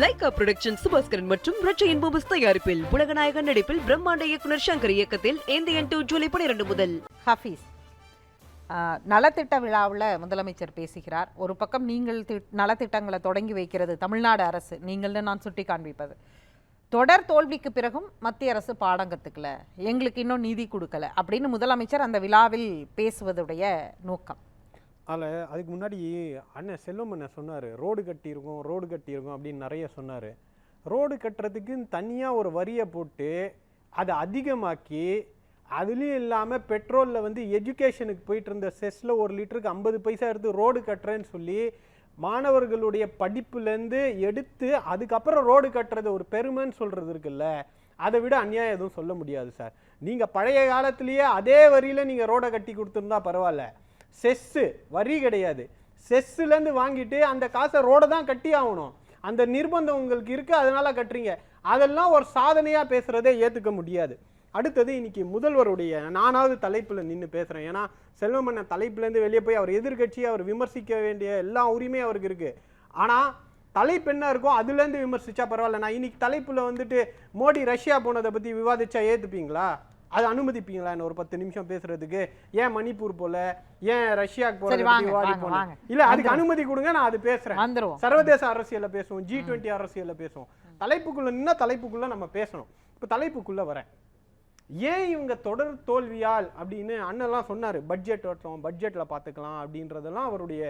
Lyca production Subaskaran மற்றும் ரட்சையின் பூபஸ் தயாரிப்பில் உலகநாயகன் நடிப்பில் பிரம்மாண்ட இயக்குனர் சங்கர் இயக்கத்தில் இந்தியன் டூ ஜூலை பனிரெண்டு முதல். ஹஃபீஸ். நலத்திட்ட விழாவில் முதலமைச்சர் பேசுகிறார். ஒரு பக்கம் நீங்கள் தி- நலத்திட்டங்களை தொடங்கி வைக்கிறது தமிழ்நாடு அரசு நீங்கள்னு நான் சுட்டி காண்பிப்பது. தொடர் தோல்விக்கு பிறகும் மத்திய அரசு பாடம் கற்றுக்கல எங்களுக்கு இன்னும் நிதி கொடுக்கல அப்படின்னு முதலமைச்சர் அந்த விழாவில் பேசுவதுடைய நோக்கம். அதில் அதுக்கு முன்னாடி அண்ணன் செல்வம் அண்ணன் சொன்னார் ரோடு கட்டியிருக்கோம் ரோடு கட்டியிருக்கோம் அப்படின்னு நிறைய சொன்னார். ரோடு கட்டுறதுக்கு தனியாக ஒரு வரியை போட்டு அதை அதிகமாக்கி அதுலேயும் இல்லாமல் பெட்ரோலில் வந்து எஜுகேஷனுக்கு போயிட்டு இருந்த செஸ்ஸில் ஒரு லிட்டருக்கு ஐம்பது பைசா எடுத்து ரோடு கட்டுறேன்னு சொல்லி மாணவர்களுடைய படிப்புலேருந்து எடுத்து அதுக்கப்புறம் ரோடு கட்டுறது ஒரு பெருமைன்னு சொல்கிறது இருக்குல்ல அதை விட அநியாயம் எதுவும் சொல்ல முடியாது சார். நீங்கள் பழைய காலத்திலேயே அதே வரியில் நீங்கள் ரோடை கட்டி கொடுத்துருந்தா பரவாயில்ல. செஸ்ஸு வரி கிடையாது. செஸ்ஸுலேருந்து வாங்கிட்டு அந்த காசை ரோடை தான் கட்டி ஆகணும். அந்த நிர்பந்தம் உங்களுக்கு இருக்குது அதனால் கட்டுறீங்க. அதெல்லாம் ஒரு சாதனையாக பேசுகிறதே ஏற்றுக்க முடியாது. அடுத்தது இன்னைக்கு முதல்வருடைய நானாவது தலைப்பில் நின்று பேசுகிறேன் ஏன்னா செல்வமன்ன தலைப்புலேருந்து வெளியே போய் அவர் எதிர்கட்சியை அவர் விமர்சிக்க வேண்டிய எல்லா உரிமையும் அவருக்கு இருக்குது ஆனால் தலைப்பு என்ன இருக்கோ அதுலேருந்து விமர்சிச்சா பரவாயில்ல. நான் இன்னைக்கு தலைப்பில் வந்துட்டு மோடி ரஷ்யா போனதை பற்றி விவாதிச்சா ஏற்றுப்பீங்களா அது அனுமதிப்பீங்களா என்ன? ஒரு பத்து நிமிஷம் பேசுறதுக்கு. ஏன் மணிப்பூர் போல? ஏன் ரஷ்யாக்கு சரி, போறது வாங்க, விவாதி வாங்க, போன? வாங்க. இல்ல அதுக்கு. அனுமதி கொடுங்க நான் அது பேசுறேன். சர்வதேச அரசியல்ல பேசுவோம் ஜி டுவெண்ட்டி அரசியல்ல பேசுவோம். தலைப்புக்குள்ள நின்னா தலைப்புக்குள்ள நம்ம பேசணும். இப்போ தலைப்புக்குள்ள வரேன். ஏன் இவங்க தொடர் தோல்வியால் அப்படின்னு அண்ணன்லாம் சொன்னாரு. பட்ஜெட் வட்டோம் பட்ஜெட்ல பார்த்துக்கலாம் அப்படின்றதெல்லாம் அவருடைய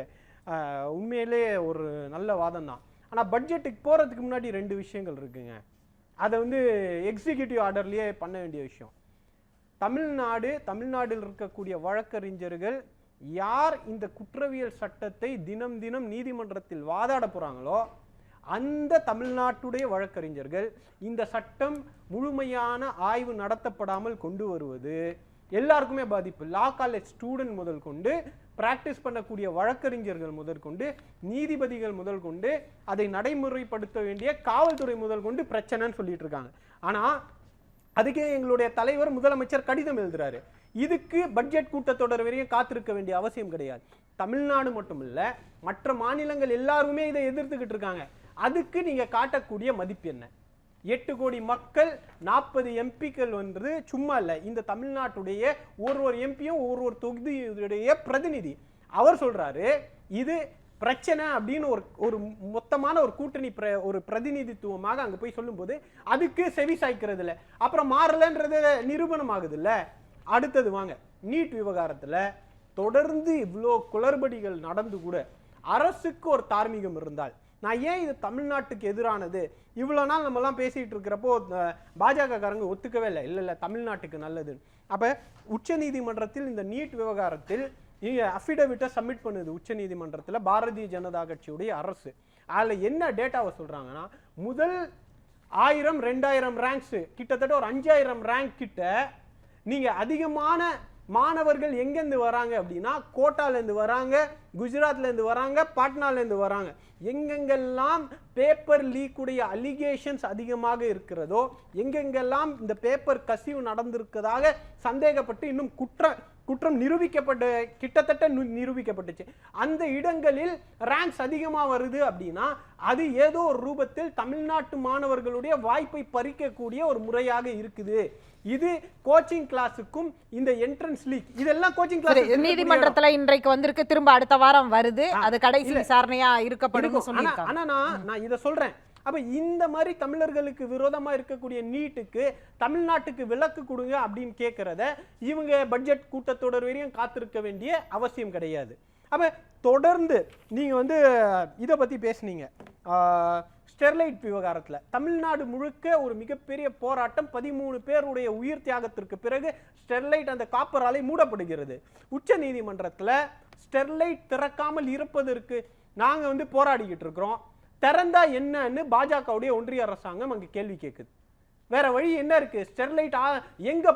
உண்மையிலே ஒரு நல்ல வாதம் தான் ஆனா பட்ஜெட்டுக்கு போறதுக்கு முன்னாடி ரெண்டு விஷயங்கள் இருக்குங்க. அதை வந்து எக்ஸிக்யூட்டிவ் ஆர்டர்லயே பண்ண வேண்டிய விஷயம். தமிழ்நாடு தமிழ்நாட்டில் இருக்கக்கூடிய வழக்கறிஞர்கள் யார் இந்த குற்றவியல் சட்டத்தை தினம் தினம் நீதிமன்றத்தில் வாதாட போகிறாங்களோ அந்த தமிழ்நாட்டுடைய வழக்கறிஞர்கள் இந்த சட்டம் முழுமையான ஆய்வு நடத்தப்படாமல் கொண்டு வருவது எல்லாருக்குமே பாதிப்பு. லா காலேஜ் ஸ்டூடெண்ட் முதல் கொண்டு பிராக்டிஸ் பண்ணக்கூடிய வழக்கறிஞர்கள் முதல் கொண்டு நீதிபதிகள் முதல் கொண்டு அதை நடைமுறைப்படுத்த வேண்டிய காவல்துறை முதல் கொண்டு பிரச்சனைன்னு சொல்லிட்டு இருக்காங்க. ஆனால் அதுக்கே எங்களுடைய தலைவர் முதலமைச்சர் கடிதம் எழுதுறாரு. இதுக்கு பட்ஜெட் கூட்டத்தொடர் வரையும் காத்திருக்க வேண்டிய அவசியம் கிடையாது. தமிழ்நாடு மட்டும் மற்ற மாநிலங்கள் எல்லாருமே இதை எதிர்த்துக்கிட்டு இருக்காங்க. அதுக்கு நீங்கள் காட்டக்கூடிய மதிப்பு என்ன? எட்டு கோடி மக்கள் நாற்பது எம்பிக்கள் வந்து சும்மா இல்லை இந்த தமிழ்நாட்டுடைய ஒரு ஒரு எம்பியும் ஒரு ஒரு தொகுதியுடைய பிரதிநிதி. அவர் சொல்கிறாரு இது பிரச்சனை அப்படின்னு ஒரு ஒரு மொத்தமான ஒரு கூட்டணி பிர ஒரு பிரதிநிதித்துவமாக அங்கே போய் சொல்லும்போது அதுக்கு செவி சாய்க்கிறது இல்லை அப்புறம் மாறலன்றது நிரூபணம் ஆகுது இல்லை அடுத்தது வாங்க நீட் விவகாரத்தில் தொடர்ந்து இவ்வளோ குளறுபடிகள் நடந்து கூட அரசுக்கு ஒரு தார்மீகம் இருந்தால் நான் ஏன் இது தமிழ்நாட்டுக்கு எதிரானது? இவ்வளோ நாள் நம்மலாம் பேசிகிட்டு இருக்கிறப்போ பாஜக காரங்க ஒத்துக்கவே இல்லை. இல்லை இல்லை தமிழ்நாட்டுக்கு நல்லது அப்போ உச்சநீதிமன்றத்தில் இந்த நீட் விவகாரத்தில் இங்கே அஃபிடவிட்டை சப்மிட் பண்ணுது உச்சநீதிமன்றத்தில் பாரதிய ஜனதா கட்சியுடைய அரசு. அதில் என்ன டேட்டாவை சொல்கிறாங்கன்னா முதல் ஆயிரம் ரெண்டாயிரம் ரேங்க்ஸ் கிட்டத்தட்ட ஒரு அஞ்சாயிரம் ரேங்க் கிட்ட நீங்க அதிகமான மாணவர்கள் எங்கேருந்து வராங்க அப்படின்னா கோட்டாலேருந்து வராங்க குஜராத்லேருந்து வராங்க பாட்னாலேருந்து வராங்க. எங்கெங்கெல்லாம் பேப்பர் லீக் உடைய அலிகேஷன்ஸ் அதிகமாக இருக்கிறதோ எங்கெங்கெல்லாம் இந்த பேப்பர் கசிவு நடந்திருக்கிறதாக சந்தேகப்பட்டு இன்னும் குற்ற குற்றம் நிரூபிக்கப்பட்ட கிட்டத்தட்ட நிரூபிக்கப்பட்டுச்சு. அந்த இடங்களில் ரேங்க்ஸ் அதிகமாக வருது அப்படின்னா அது ஏதோ ஒரு ரூபத்தில் தமிழ்நாட்டு மாணவர்களுடைய வாய்ப்பை பறிக்கக்கூடிய ஒரு முறையாக இருக்குது. இது கோச்சிங் கிளாஸுக்கும் இந்த என்ட்ரன்ஸ் லீக் இதெல்லாம் கோச்சிங் கிளாஸ் நீதிமன்றத்துல இன்றைக்கு வந்திருக்கு திரும்ப அடுத்த வாரம் வருது. அது கடைசி. விசாரணையா இருக்கப்படும் ஆனா நான் நான் இதை சொல்றேன். அப்போ இந்த மாதிரி தமிழர்களுக்கு விரோதமாக இருக்கக்கூடிய நீட்டுக்கு தமிழ்நாட்டுக்கு விலக்கு கொடுங்க அப்படின்னு கேட்குறத இவங்க பட்ஜெட் கூட்டத்தொடர் வரையும் காத்திருக்க வேண்டிய அவசியம் கிடையாது. அப்போ தொடர்ந்து நீங்கள் வந்து இதை பற்றி பேசுனீங்க. ஸ்டெர்லைட் விவகாரத்தில் தமிழ்நாடு முழுக்க ஒரு மிகப்பெரிய போராட்டம் பதிமூணு பேருடைய உயிர் தியாகத்திற்கு பிறகு ஸ்டெர்லைட் அந்த காப்பர் ஆலை மூடப்படுகிறது. உச்ச நீதிமன்றத்தில் ஸ்டெர்லைட் திறக்காமல் இருப்பதற்கு நாங்கள் வந்து போராடிக்கிட்டு இருக்கிறோம். திறந்தா என்னன்னு பாஜகவுடைய ஒன்றிய அரசாங்கம் அங்கே கேள்வி கேட்குது வேற வழி என்ன இருக்கு? ஸ்டெர்லைட் ஆ-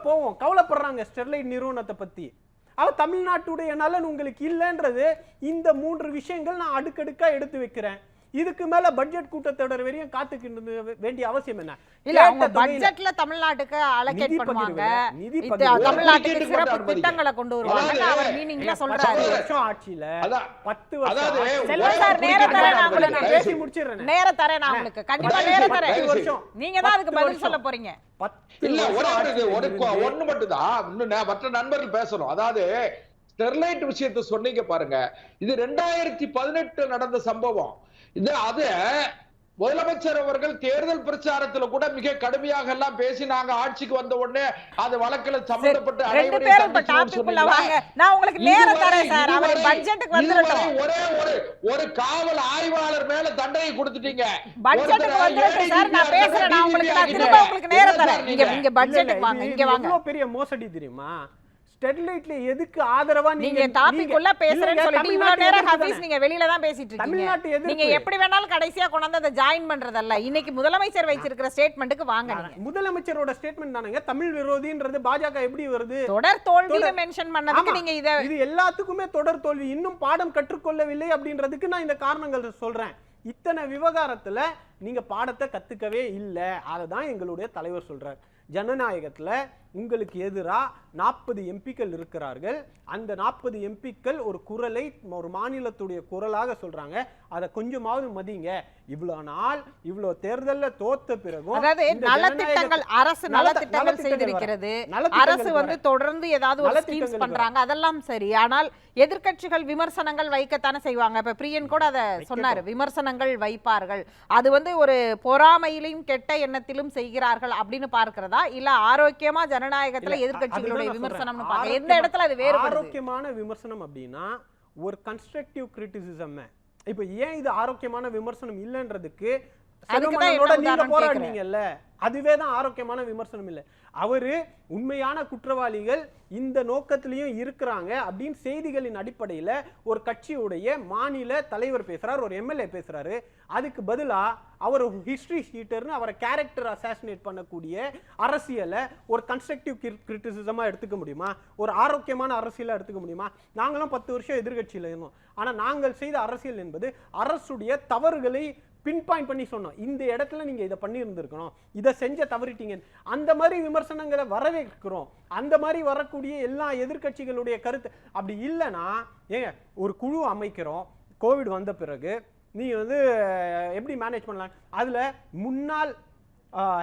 போவோம்? கவலைப்படுறாங்க ஸ்டெர்லைட் நிறுவனத்தை பற்றி அவ தமிழ்நாட்டுடைய நலன் உங்களுக்கு இல்லைன்றது இந்த மூன்று விஷயங்கள் நான் அடுக்கடுக்காக எடுத்து வைக்கிறேன். இதுக்கு மேல பட்ஜெட் கூட்டத்தொடர் வரையும் காத்துக்கிட்டு வேண்டிய அவசியம் என்ன? இல்ல அவங்க பட்ஜெட்ல தமிழ்நாட்டுக்கு அலோகேட் பண்ணுவாங்க. நிதி தமிழ்நாட்டுக்கு சிறப்பு மட்டும் திட்டங்களை கொண்டு வருவாங்க. அவர் மீனிங்ல சொல்றாரு. வருஷம் ஆட்சியில அதான் பத்து வருஷம் அதாவது ஆட்சியில- செல்வம் சார், நேரம் தரேன் நான் உங்களுக்கு. நான். பேசி முடிச்சிடுறேன் நேர தரேன் நான் உங்களுக்கு. கண்டிப்பா நேர தயவு வருஷம். நீங்க தான் அதுக்கு பத்து பதில். சொல்ல போறீங்க. பத்து இல்ல ஒரே ஒண்ணு மட்டும்தான். இன்னும் நே- மற்ற நண்பர்கள் பேசணும். அதாவது ஸ்டெர்லைட் விஷயத்தை சொன்னீங்க பாருங்க. இது ரெண்டாயிரத்தி பதினெட்டு நடந்த சம்பவம். இது அது முதலமைச்சர் அவர்கள் தேர்தல் பிரச்சாரத்துல கூட மிக கடுமையாக எல்லாம் பேசி நாங்க ஆட்சிக்கு வந்த உடனே அது வழக்குல சம்பந்தப்பட்ட ரெண்டு அனைவரையும் ஒரே ஒரு ஒரு காவல் ஆய்வாளர் மேல தண்டனை கொடுத்துட்டீங்க. பட்ஜெட்டுக்கு ஒருத்தரை வந்துடட்டும் சார். நான் ADG பேசுறேன். நான் உங்களுக்கு நான் ஆக்கிட்டீங்க. திரும்ப உங்களுக்கு நேரம் என்ன தரேன். சார் இங்க நீங்க? இங்க பட்ஜெட்டுக்கு இல்ல, வாங்க. இது- இங்க இது வாங்க. எவ்வளவு பெரிய மோசடி தெரியுமா? ஸ்டெர்லைட்ல எதுக்கு ஆதரவா நீங்க டாபிக் உள்ள பேசுறேன்னு சொல்லிட்டு இவ்வளவு நேரம் ஹபீஸ் நீங்க வெளியில தான் பேசிட்டு இருக்கீங்க. நீங்க எப்படி வேணாலும் கடைசியா கொண்டாந்து அதை ஜாயின் பண்றதல்ல. இன்னைக்கு முதலமைச்சர் வச்சிருக்கிற ஸ்டேட்மெண்ட்டுக்கு வாங்க முதலமைச்சரோட ஸ்டேட்மெண்ட் தானங்க. தமிழ் விரோதின்றது பாஜக எப்படி வருது? தொடர் தொடர்- மென்ஷன் பண்ணதுக்கு. நீங்க இத இது எல்லாத்துக்குமே தொடர் தோல்வி. இன்னும் பாடம் கற்றுக்கொள்ளவில்லை அப்படின்றதுக்கு நான் இந்த காரணங்கள் சொல்றேன். இத்தனை விவகாரத்துல நீங்க பாடத்தை கத்துக்கவே இல்லை. அதை தான் எங்களுடைய தலைவர் சொல்றார். ஜனநாயகத்துல உங்களுக்கு எதிரா நாற்பது எம்பிக்கள் இருக்கிறார்கள். அந்த நாற்பது எம்பிக்கள் ஒரு குரலை ஒரு மாநிலத்துடைய குரலாக சொல்றாங்க. அதை கொஞ்சமாவது மதிங்க. இவ்வளவு நாள் இவ்வளவு தேர்தல்ல தோத்த பிறகும் அதாவது நலத்திட்டங்கள் அரசு நலத்த- நலத்திட்டங்கள் செய்திருக்கிறது. அரசு வந்து. தொடர்ந்து ஏதாவது ஒரு ஸ்கீம்ஸ் நலத்திட்டங்களுக்கு பண்றாங்க. அதெல்லாம் சரி. ஆனால் எதிர்க்கட்சிகள் விமர்சனங்கள் வைக்கத்தானே செய்வாங்க. இப்ப பிரியன் கூட அதை சொன்னாரு. விமர்சனங்கள் வைப்பார்கள். அது வந்து ஒரு பொறாமையிலும் கெட்ட எண்ணத்திலும் செய்கிறார்கள் அப்படின்னு பார்க்கிறதா? இல்ல ஆரோக்கியமா ஜனநாயகத்துல நான் விமர்சனம்னு. பார்க்க எந்த இடத்துல அது வேறுபடுது ஆரோக்கியமான விமர்சனம் அப்படின்னா ஒரு கன்ஸ்ட்ரக்டிவ் கிரிட்டிசிசம் இப்போ ஏன் இது ஆரோக்கியமான விமர்சனம் இல்லைன்றதுக்கு என்ன நீங்க போராடினீங்கல்ல? அதுவே தான் ஆரோக்கியமான விமர்சனம் இல்லை. அவரு உண்மையான குற்றவாளிகள் இந்த நோக்கத்திலையும் இருக்கிறாங்க அப்படின்னு செய்திகளின் அடிப்படையில ஒரு கட்சியுடைய மாநில தலைவர் பேசுறாரு ஒரு எம்எல்ஏ பேசுறாரு. அதுக்கு பதிலா அவர் ஹிஸ்டரி ஷீட்டர்னு அவரை கேரக்டர் அசாசினேட் பண்ணக்கூடிய அரசியலை ஒரு கன்ஸ்ட்ரக்டிவ் கிரிட்டிசிசமா எடுத்துக்க முடியுமா? ஒரு ஆரோக்கியமான அரசியலா எடுத்துக்க முடியுமா? நாங்களும் பத்து வருஷம் எதிர்க்கட்சியில இருந்தோம். ஆனா நாங்கள் செய்த அரசியல் என்பது அரசுடைய தவறுகளை பின் பாயிண்ட் பண்ணி சொன்னோம். இந்த இடத்துல நீங்கள் இதை பண்ணியிருந்துருக்கணும். இதை செஞ்ச தவறிட்டீங்க. அந்த மாதிரி விமர்சனங்களை வரவேற்கிறோம். அந்த மாதிரி வரக்கூடிய எல்லா எதிர்க்கட்சிகளுடைய கருத்து அப்படி இல்லைன்னா ஏங்க ஒரு குழு அமைக்கிறோம். கோவிட் வந்த பிறகு நீ வந்து எப்படி மேனேஜ் பண்ணலாம்? அதில் முன்னாள்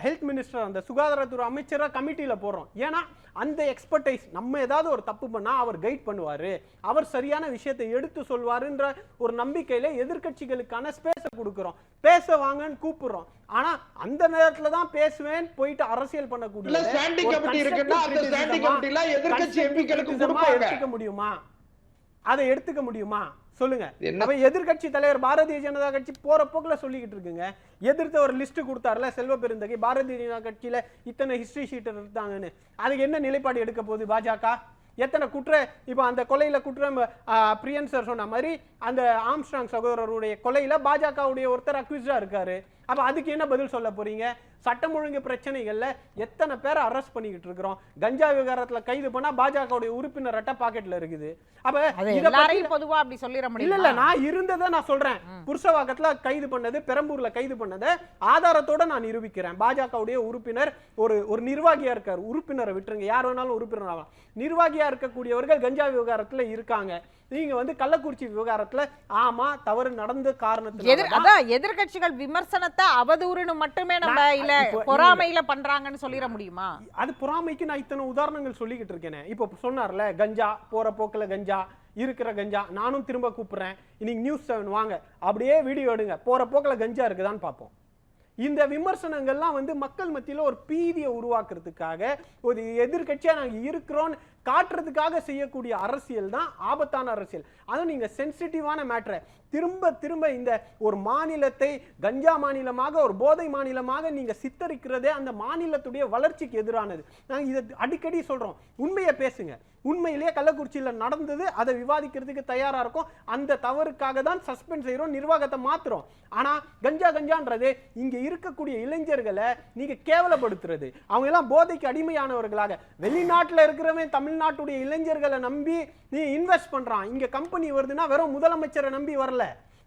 ஹெல்த் மினிஸ்டர் அந்த சுகாதாரத்துறை அமைச்சரா கமிட்டியில போடுறோம். ஏன்னா அந்த எக்ஸ்பர்டைஸ் நம்ம ஏதாவது ஒரு தப்பு பண்ணா அவர் கைட் பண்ணுவாரு. அவர் சரியான விஷயத்தை எடுத்து சொல்வாருன்ற ஒரு நம்பிக்கையில எதிர்க்கட்சிகளுக்கான ஸ்பேஸை கொடுக்குறோம். பேச வாங்கன்னு கூப்பிடுறோம். ஆனா அந்த நேரத்துல தான் பேசுவேன் போயிட்டு அரசியல் பண்ணக்கூடிய எடுத்துக்க முடியுமா? அதை எடுத்துக்க முடியுமா? சொல்லுங்க. அப்ப எதிர்க்கட்சி தலைவர் பாரதிய ஜனதா கட்சி போற போக்குல சொல்லிக்கிட்டு இருக்குங்க. எதிர்த்து ஒரு லிஸ்ட் கொடுத்தாருல செல்வ பெருந்தகை பாரதிய ஜனதா கட்சியில இத்தனை ஹிஸ்டரி ஷீட்டர் இருந்தாங்கன்னு அதுக்கு என்ன நிலைப்பாடு எடுக்க போகுது பாஜக? எத்தனை குற்ற இப்போ அந்த கொலையில குற்றம் பிரியன் சார் சொன்ன மாதிரி அந்த ஆம்ஸ்ட்ராங் சகோதரருடைய கொலையில பாஜகவுடைய ஒருத்தர் அக்யூஸ்டா இருக்காரு. அப்ப அதுக்கு என்ன பதில் சொல்ல போறீங்க? சட்டம் ஒழுங்கு பிரச்சனைகள்ல எத்தனை பேரை அரெஸ்ட் பண்ணிக்கிட்டு இருக்கிறோம்? கஞ்சா விவகாரத்துல கைது பண்ணா பாஜகவுடைய உறுப்பினர் அட்ட பாக்கெட்ல இருக்குது. அப்ப அது இத பத்தி எல்லாரையும் பொதுவா அப்படி சொல்லிட இல்ல இல்ல முடியல நான் இருந்ததை நான் சொல்றேன். புருஷவாக்கத்துல கைது பண்ணது பெரம்பூர்ல கைது பண்ணதை ஆதாரத்தோட நான் நிரூபிக்கிறேன். பாஜகவுடைய உறுப்பினர் ஒரு ஒரு நிர்வாகியா இருக்காரு. உறுப்பினரை விட்டுருங்க. யார் வேணாலும் உறுப்பினர் ஆகலாம் நிர்வாகியா இருக்கக்கூடியவர்கள் கஞ்சா விவகாரத்துல இருக்காங்க. நீங்க வந்து கள்ளக்குறிச்சி விவகாரத்துல ஆமா தவறு நடந்த காரணத்துல அதான் எதிர்க்கட்சிகள் விமர்சனத்தை அவதூறுன்னு மட்டுமே நம்ம இல்ல பொறாமையில பண்றாங்கன்னு சொல்லிட முடியுமா? அது பொறாமைக்கு நான் இத்தனை உதாரணங்கள் சொல்லிக்கிட்டு இருக்கேனே. இப்போ சொன்னார்ல கஞ்சா போற போக்குல கஞ்சா இருக்கிற கஞ்சா நானும் திரும்ப கூப்பிடுறேன். இன்னைக்கு நியூஸ் செவன் வாங்க அப்படியே வீடியோ எடுங்க. போற போக்குல கஞ்சா இருக்குதான்னு பார்ப்போம். இந்த விமர்சனங்கள்லாம் வந்து மக்கள் மத்தியில ஒரு பீதியை உருவாக்குறதுக்காக ஒரு எதிர்க்கட்சியா நாங்க இருக்கிறோம்னு காட்டுறதுக்காக செய்யக்கூடிய அரசியல் தான் ஆபத்தான அரசியல். அதுவும் நீங்கள் சென்சிட்டிவான மேட்ரை திரும்ப திரும்ப இந்த ஒரு மாநிலத்தை கஞ்சா மாநிலமாக ஒரு போதை மாநிலமாக நீங்கள் சித்தரிக்கிறதே அந்த மாநிலத்துடைய வளர்ச்சிக்கு எதிரானது. நாங்கள் இதை அடிக்கடி சொல்கிறோம் உண்மையை பேசுங்க. உண்மையிலேயே கள்ளக்குறிச்சியில் நடந்தது அதை விவாதிக்கிறதுக்கு தயாராக இருக்கும். அந்த தவறுக்காக தான் சஸ்பெண்ட் செய்கிறோம் நிர்வாகத்தை மாத்துறோம். ஆனால் கஞ்சா கஞ்சான்றது இங்கே இருக்கக்கூடிய இளைஞர்களை நீங்கள் கேவலப்படுத்துறது. அவங்க எல்லாம் போதைக்கு அடிமையானவர்களாக. வெளிநாட்டில் இருக்கிறவன் தமிழ் தமிழ்நாட்டுடைய இளைஞர்களை நம்பி நீ இன்வெஸ்ட் பண்றான். இங்க கம்பெனி வருதுன்னா வெறும் முதலமைச்சரை நம்பி வரல.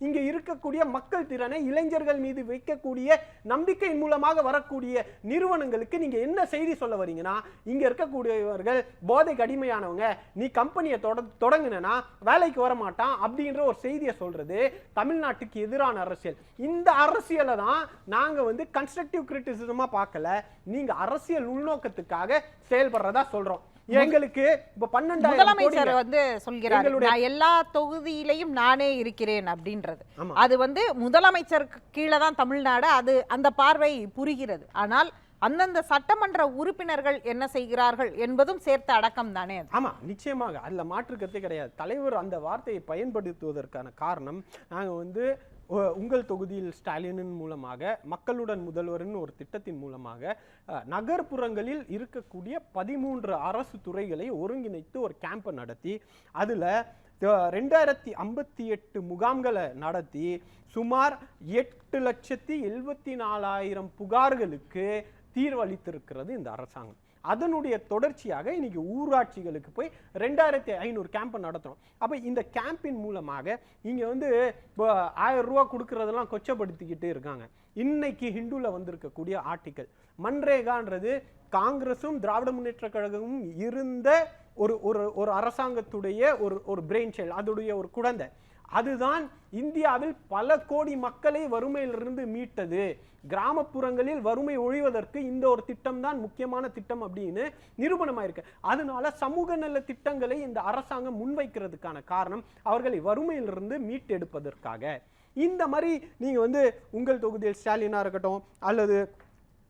இங்க இருக்கக்கூடிய மக்கள் திறனை இளைஞர்கள் மீது வைக்கக்கூடிய நம்பிக்கையின் மூலமாக வரக்கூடிய நிறுவனங்களுக்கு நீங்க என்ன செய்தி சொல்ல வரீங்கன்னா இங்க இருக்கக்கூடியவர்கள் போதைக்கு அடிமையானவங்க நீ கம்பெனியை தொட தொடங்கினா வேலைக்கு வர மாட்டான் அப்படின்ற ஒரு செய்தியை சொல்றது தமிழ்நாட்டுக்கு எதிரான அரசியல். இந்த அரசியலை தான் நாங்க வந்து கன்ஸ்ட்ரக்டிவ் கிரிட்டிசிசமாக பார்க்கல. நீங்க அரசியல் உள்நோக்கத்துக்காக செயல்படுறதா சொல்றோம். எங்களுக்கு இப்ப பன்னெண்டாயிரம் முதலமைச்சர். வந்து சொல்கிறார் நான் எல்லா தொகுதியிலையும் நானே இருக்கிறேன் அப்படின்றது. அது வந்து முதலமைச்சருக்கு கீழே தான் தமிழ்நாடு அது அந்த பார்வை புரிகிறது. ஆனால் அந்தந்த சட்டமன்ற உறுப்பினர்கள் என்ன செய்கிறார்கள் என்பதும் சேர்த்த அடக்கம் தானே அது. ஆமா நிச்சயமாக. அதுல மாற்று கருத்தே கிடையாது. தலைவர் அந்த வார்த்தையை பயன்படுத்துவதற்கான காரணம் நாங்க வந்து உங்கள் தொகுதியில் ஸ்டாலினின் மூலமாக மக்களுடன் முதல்வரின் ஒரு திட்டத்தின் மூலமாக நகர்ப்புறங்களில் இருக்கக்கூடிய பதிமூன்று அரசு துறைகளை ஒருங்கிணைத்து ஒரு கேம்பை நடத்தி அதில் ரெண்டாயிரத்தி ஐம்பத்தி எட்டு முகாம்களை நடத்தி சுமார் எட்டு லட்சத்தி எழுபத்தி நாலாயிரம் புகார்களுக்கு தீர்வளித்திருக்கிறது இந்த அரசாங்கம். அதனுடைய தொடர்ச்சியாக இன்னைக்கு ஊராட்சிகளுக்கு போய் ரெண்டாயிரத்தி ஐநூறு கேம்ப் நடத்துகிறோம் அப்போ இந்த கேம்பின் மூலமாக இங்கே வந்து இப்போ ஆயிரம் ரூபா கொடுக்கறதெல்லாம் கொச்சப்படுத்திக்கிட்டு இருக்காங்க. இன்னைக்கு ஹிந்துவில் வந்திருக்கக்கூடிய ஆர்டிக்கல் மன்ரேகான்றது காங்கிரஸும் திராவிட முன்னேற்ற கழகமும் இருந்த ஒரு ஒரு ஒரு அரசாங்கத்துடைய ஒரு ஒரு பிரெயின் செயல் அதோடைய ஒரு குழந்தை. அதுதான் இந்தியாவில் பல கோடி மக்களை வறுமையிலிருந்து மீட்டது. கிராமப்புறங்களில் வறுமை ஒழிவதற்கு இந்த ஒரு திட்டம் தான் முக்கியமான திட்டம் அப்படின்னு நிரூபணமாயிருக்கு. அதனால சமூக நல திட்டங்களை இந்த அரசாங்கம் முன்வைக்கிறதுக்கான காரணம் அவர்களை வறுமையிலிருந்து மீட்டெடுப்பதற்காக. இந்த மாதிரி நீங்கள் வந்து உங்கள் தொகுதியில் ஸ்டாலினாக இருக்கட்டும் அல்லது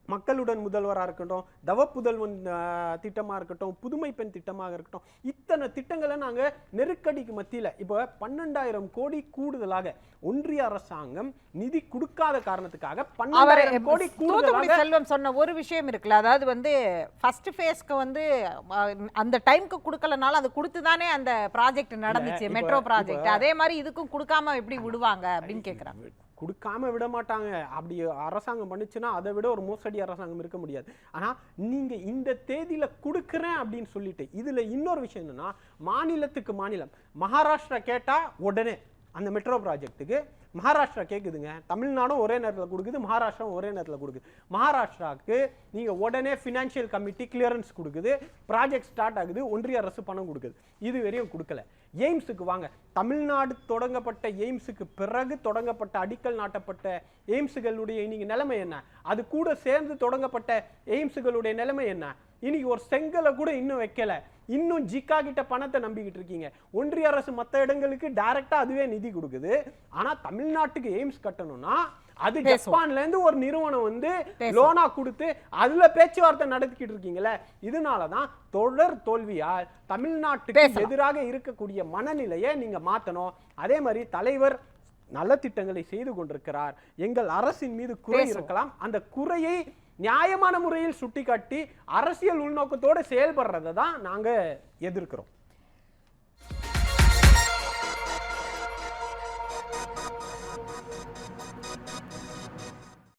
மக்களுடன் முதல்வராக இருக்கட்டும் தவப்புதல்வன் ஆஹ், திட்டமா இருக்கட்டும் புதுமை பெண் திட்டமாக இருக்கட்டும் இத்தனை திட்டங்களை நாங்க நெருக்கடிக்கு மத்தியில இப்போ பன்னெண்டாயிரம் கோடி கூடுதலாக ஒன்றிய அரசாங்கம் நிதி கொடுக்காத காரணத்துக்காக பன்னெண்டாயிரம் கோடி கூடுதலாக செல்வம் சொன்ன ஒரு விஷயம் இருக்குல்ல அதாவது வந்து ஃபர்ஸ்ட் ஃபேஸ்க்கு வந்து அந்த டைம்க்கு கொடுக்கலனாலும் அது கொடுத்து தானே அந்த ப்ராஜெக்ட் நடந்துச்சு மெட்ரோ ப்ராஜெக்ட் அதே மாதிரி இதுக்கும் கொடுக்காம எப்படி விடுவாங்க அப்படின்னு கேக்குறாங்க. கொடுக்காம விட மாட்டாங்க. அப்படி அரசாங்கம் பண்ணுச்சுன்னா அதை விட ஒரு மோசடி அரசாங்கம் இருக்க முடியாது. ஆனால் நீங்கள் இந்த தேதியில் கொடுக்குறேன் அப்படின்னு சொல்லிட்டு இதில் இன்னொரு விஷயம் என்னென்னா மாநிலத்துக்கு மாநிலம். மகாராஷ்டிரா கேட்டால் உடனே அந்த மெட்ரோ ப்ராஜெக்ட்டுக்கு மகாராஷ்டிரா கேட்குதுங்க தமிழ்நாடும் ஒரே நேரத்தில் கொடுக்குது மகாராஷ்டிராவும் ஒரே நேரத்தில் கொடுக்குது. மகாராஷ்டிராவுக்கு நீங்கள் உடனே ஃபினான்ஷியல் கமிட்டி கிளியரன்ஸ் கொடுக்குது ப்ராஜெக்ட் ஸ்டார்ட் ஆகுது ஒன்றிய அரசு பணம் கொடுக்குது. இது வரையும் கொடுக்கல. எய்ம்ஸுக்கு வாங்க. தமிழ்நாடு தொடங்கப்பட்ட எய்ம்ஸுக்கு பிறகு தொடங்கப்பட்ட அடிக்கல் நாட்டப்பட்ட எய்ம்ஸுகளுடைய இன்னைக்கு நிலைமை என்ன? அது கூட சேர்ந்து தொடங்கப்பட்ட எய்ம்ஸுகளுடைய நிலைமை என்ன? இன்னைக்கு ஒரு செங்கலை கூட இன்னும் வைக்கலை. இன்னும் ஜிக்கா கிட்ட பணத்தை நம்பிக்கிட்டு இருக்கீங்க ஒன்றிய அரசு மற்ற இடங்களுக்கு டைரக்டா அதுவே நிதி கொடுக்குது ஆனா தமிழ்நாட்டுக்கு எய்ம்ஸ் கட்டணும்னா அது. ஜப்பான்ல இருந்து ஒரு நிறுவனம் வந்து. லோனா கொடுத்து அதுல பேச்சுவார்த்தை நடத்திக்கிட்டு இருக்கீங்களே இதனாலதான் தொடர் தோல்வியால் தமிழ்நாட்டுக்கு. எதிராக இருக்கக்கூடிய மனநிலையை நீங்க மாத்தணும் அதே மாதிரி தலைவர் நல்ல திட்டங்களை செய்து கொண்டிருக்கிறார் எங்கள் அரசின் மீது குறை. இருக்கலாம் அந்த குறையை நியாயமான முறையில் சுட்டிக்காட்டி அரசியல் உள்நோக்கத்தோடு செயல்படுறதை தான் நாங்கள் எதிர்க்கிறோம்.